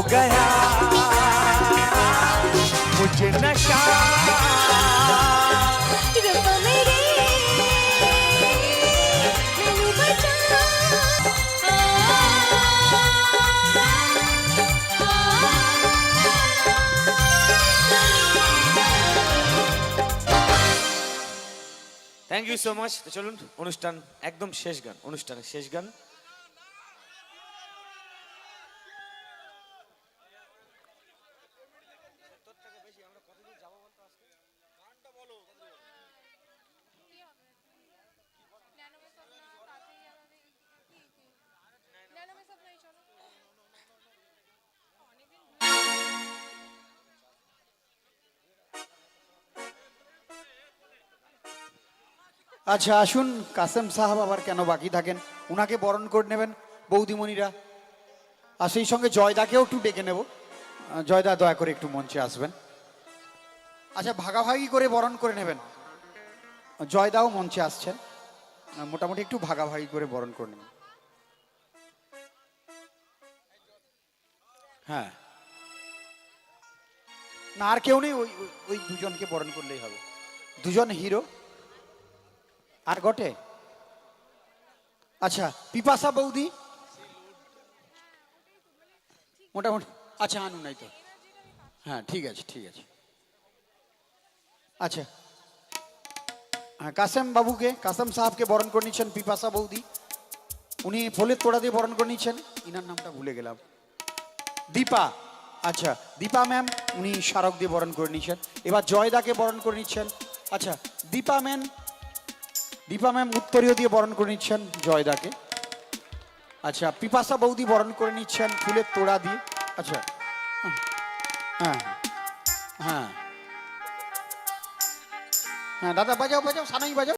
गया मुझे नशा रब्बा मेरे मैनू बचा থ্যাংক ইউ সো মাচ চলুন অনুষ্ঠান একদম শেষ গান অনুষ্ঠানের শেষ গান আচ্ছা আসুন, কাসেম সাহাব আবার কেন বাকি থাকেন? উনাকে বরণ করে নেবেন বৌদিমণিরা। আর সেই সঙ্গে জয়দাকেও একটু ডেকে নেব। জয়দা, দয়া করে একটু মঞ্চে আসবেন। আচ্ছা ভাগাভাগি করে বরণ করে নেবেন। জয়দাও মঞ্চে আসছেন। মোটামুটি একটু ভাগাভাগি করে বরণ করে নেবেন। হ্যাঁ। না, আর কেউ নেই, ওই, ওই- ওই দুজনকে বরণ করলেই হবে। দুজন হিরো আর গটে আচ্ছা পিপাসা বৌদি? মোটামুটি আচ্ছা আনু নাই তো। হ্যাঁ ঠিক আছে ঠিক আছে। আচ্ছা। হ্যাঁ কাসেম বাবুকে, কাসেম সাহেবকে বরণ করে নিচ্ছেন পিপাসা বৌদি। উনি ফলের তোড়া দিয়ে বরণ করে নিচ্ছেন। ইনার নামটা ভুলে গেলাম। দীপা। আচ্ছা দীপা ম্যাম, উনি স্মারক দিয়ে বরণ করে নিচ্ছেন। এবার জয়দাকে বরণ করে নিচ্ছেন। আচ্ছা দীপা ম্যাম দীপা ম্যাম উত্তরীয় দিয়ে বরণ করে নিচ্ছেন জয়দাকে। আচ্ছা পিপাসা বৌদি বরণ করে নিচ্ছেন ফুলের তোড়া দিয়ে। আচ্ছা হ্যাঁ হ্যাঁ। হ্যাঁ দাদা বাজাও বাজাও, সানাই বাজাও।